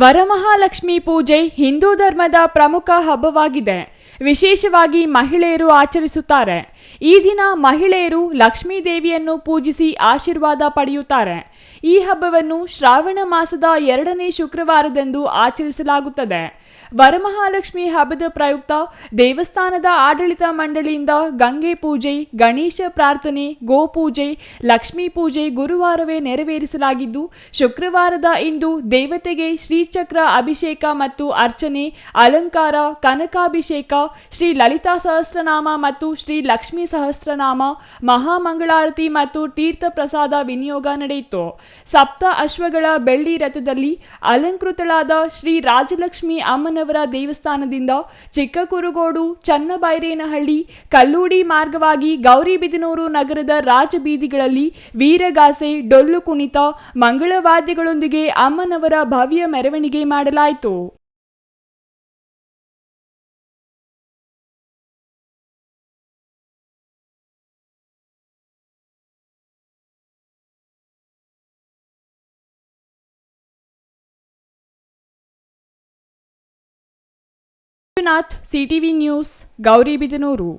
ವರಮಹಾಲಕ್ಷ್ಮಿ ಪೂಜೆ ಹಿಂದೂ ಧರ್ಮದ ಪ್ರಮುಖ ಹಬ್ಬವಾಗಿದೆ. ವಿಶೇಷವಾಗಿ ಮಹಿಳೆಯರು ಆಚರಿಸುತ್ತಾರೆ. ಈ ದಿನ ಮಹಿಳೆಯರು ಲಕ್ಷ್ಮೀ ದೇವಿಯನ್ನು ಪೂಜಿಸಿ ಆಶೀರ್ವಾದ ಪಡೆಯುತ್ತಾರೆ. ಈ ಹಬ್ಬವನ್ನು ಶ್ರಾವಣ ಮಾಸದ ಎರಡನೇ ಶುಕ್ರವಾರದಂದು ಆಚರಿಸಲಾಗುತ್ತದೆ. ವರಮಹಾಲಕ್ಷ್ಮಿ ಹಬ್ಬದ ಪ್ರಯುಕ್ತ ದೇವಸ್ಥಾನದ ಆಡಳಿತ ಮಂಡಳಿಯಿಂದ ಗಂಗೆ ಪೂಜೆ, ಗಣೇಶ ಪ್ರಾರ್ಥನೆ ಗೋಪೂಜೆ ಲಕ್ಷ್ಮೀ ಪೂಜೆ ಗುರುವಾರವೇ ನೆರವೇರಿಸಲಾಗಿದ್ದು, ಶುಕ್ರವಾರದ ಇಂದು ದೇವತೆಗೆ ಶ್ರೀಚಕ್ರ ಅಭಿಷೇಕ ಮತ್ತು ಅರ್ಚನೆ, ಅಲಂಕಾರ, ಕನಕಾಭಿಷೇಕ, ಶ್ರೀ ಲಲಿತಾ ಸಹಸ್ರನಾಮ ಮತ್ತು ಶ್ರೀ ಲಕ್ಷ್ಮೀ ಸಹಸ್ರನಾಮ, ಮಹಾಮಂಗಳಾರತಿ ಮತ್ತು ತೀರ್ಥ ಪ್ರಸಾದ ವಿನಿಯೋಗ ನಡೆಯಿತು. ಸಪ್ತ ಅಶ್ವಗಳ ಬೆಳ್ಳಿ ರಥದಲ್ಲಿ ಅಲಂಕೃತಳಾದ ಶ್ರೀ ರಾಜಲಕ್ಷ್ಮಿ ಅಮ್ಮನವರ ದೇವಸ್ಥಾನದಿಂದ ಚಿಕ್ಕಕುರುಗೋಡು, ಚನ್ನಬೈರೇನಹಳ್ಳಿ, ಕಲ್ಲೂಡಿ ಮಾರ್ಗವಾಗಿ ಗೌರಿಬಿದನೂರು ನಗರದ ರಾಜಬೀದಿಗಳಲ್ಲಿ ವೀರಗಾಸೆ, ಡೊಳ್ಳು ಕುಣಿತ, ಮಂಗಳವಾದ್ಯಗಳೊಂದಿಗೆ ಅಮ್ಮನವರ ಭವ್ಯ ಮೆರವಣಿಗೆ ಮಾಡಲಾಯಿತು. Vishwanath CTV news Gauribidanur